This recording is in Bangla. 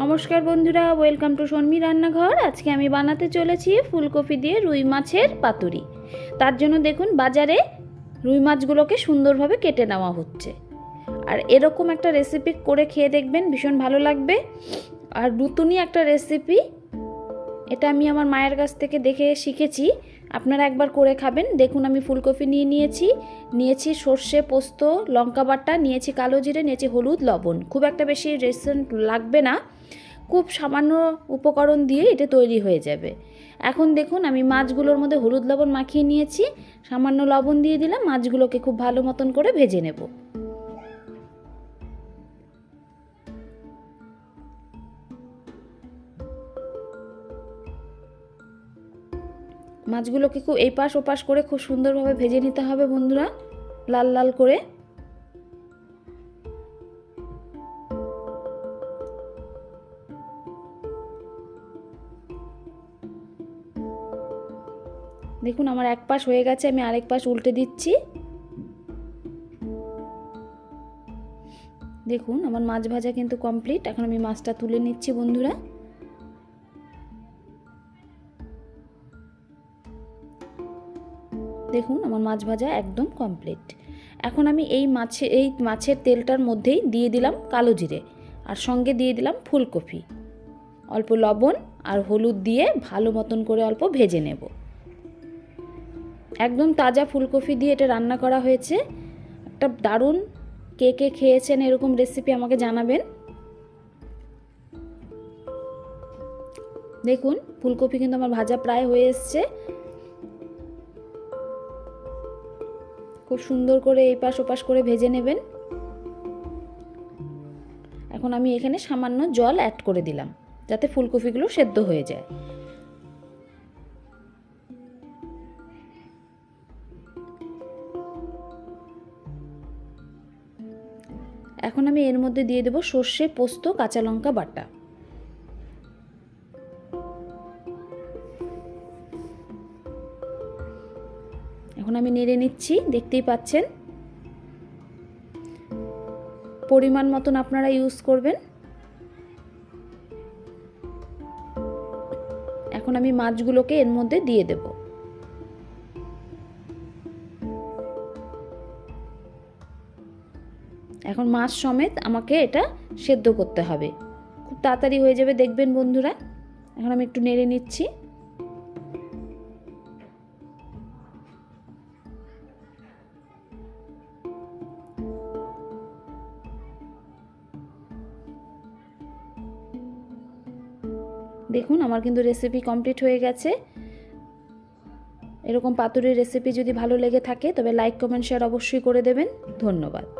নমস্কার বন্ধুরা ওয়েলকাম টু শর্মি রান্নাঘর। আজকে আমি বানাতে চলেছি ফুলকপি দিয়ে রুই মাছের পাতুরি। তার জন্য দেখুন বাজারে রুই মাছগুলোকে সুন্দরভাবে কেটে নেওয়া হচ্ছে। আর এরকম একটা রেসিপি করে খেয়ে দেখবেন, ভীষণ ভালো লাগবে। আর নতুনই একটা রেসিপি এটা আমি আমার মায়ের কাছ থেকে দেখে শিখেছি। আপনারা একবার করে খাবেন। দেখুন আমি ফুলকপি নিয়ে নিয়েছি নিয়েছি সর্ষে, পোস্ত, লঙ্কা বাটা, নিয়েছি কালো জিরে, নিয়েছি হলুদ, লবণ। খুব একটা বেশি রেসেন্ট লাগবে না। খুব সামান্য উপকরণ দিয়ে এটা তৈরি হয়ে যাবে। এখন দেখুন, আমি মাছগুলোর মধ্যে হলুদ লবণ মাখিয়ে নিয়েছি। সামান্য লবণ দিয়ে দিলাম, মাছগুলোকে খুব ভালো মতন করে ভেজে নেব। মাছগুলোকে খুব এই পাশ ওপাশ করে খুব সুন্দরভাবে ভেজে নিতে হবে বন্ধুরা, লাল লাল করে। দেখুন, আমার এক পাশ হয়ে গেছে, আমি আরেক পাশ উল্টে দিচ্ছি। দেখুন, আমার মাছ ভাজা কিন্তু কমপ্লিট এখন আমি মাছটা তুলে নিচ্ছি, বন্ধুরা। দেখুন, আমার মাছ ভাজা একদম কমপ্লিট এখন আমি এই মাছে, এই মাছের তেলটার মধ্যেই দিয়ে দিলাম কালো জিরে, আর সঙ্গে দিয়ে দিলাম ফুলকপি। অল্প লবণ আর হলুদ দিয়ে ভালো মতন করে অল্প ভেজে নেব। একদম তাজা ফুলকপি দিয়ে এটা রান্না করা হয়েছে। একটা দারুণ কে কে খেয়েছেন এরকম রেসিপি আমাকে জানাবেন। দেখুন, ফুলকপি কিন্তু আমার ভাজা প্রায় হয়ে এসছে। খুব সুন্দর করে এই পাশ ওপাশ করে ভেজে নেবেন। এখন আমি এখানে সামান্য জল অ্যাড করে দিলাম, যাতে ফুলকপিগুলো সেদ্ধ হয়ে যায়। এখন আমি এর মধ্যে দিয়ে দেবো সর্ষে, পোস্ত, কাঁচা লঙ্কা বাটা। এখন আমি নেড়ে নিচ্ছি, দেখতেই পাচ্ছেন? পরিমাণ মতন আপনারা ইউজ করবেন। এখন আমি মাছগুলোকে এর মধ্যে দিয়ে দেব। এখন মাছ সমেত আমাকে এটা সেদ্ধ করতে হবে। খুব তাড়াতাড়ি হয়ে যাবে, দেখবেন বন্ধুরা। এখন আমি একটু নেড়ে নিচ্ছি। দেখুন, আমার কিন্তু রেসিপি কমপ্লিট হয়ে গেছে। এরকম পাতুরির রেসিপি যদি ভালো লেগে থাকে, তবে লাইক কমেন্ট শেয়ার অবশ্যই করে দেবেন। ধন্যবাদ।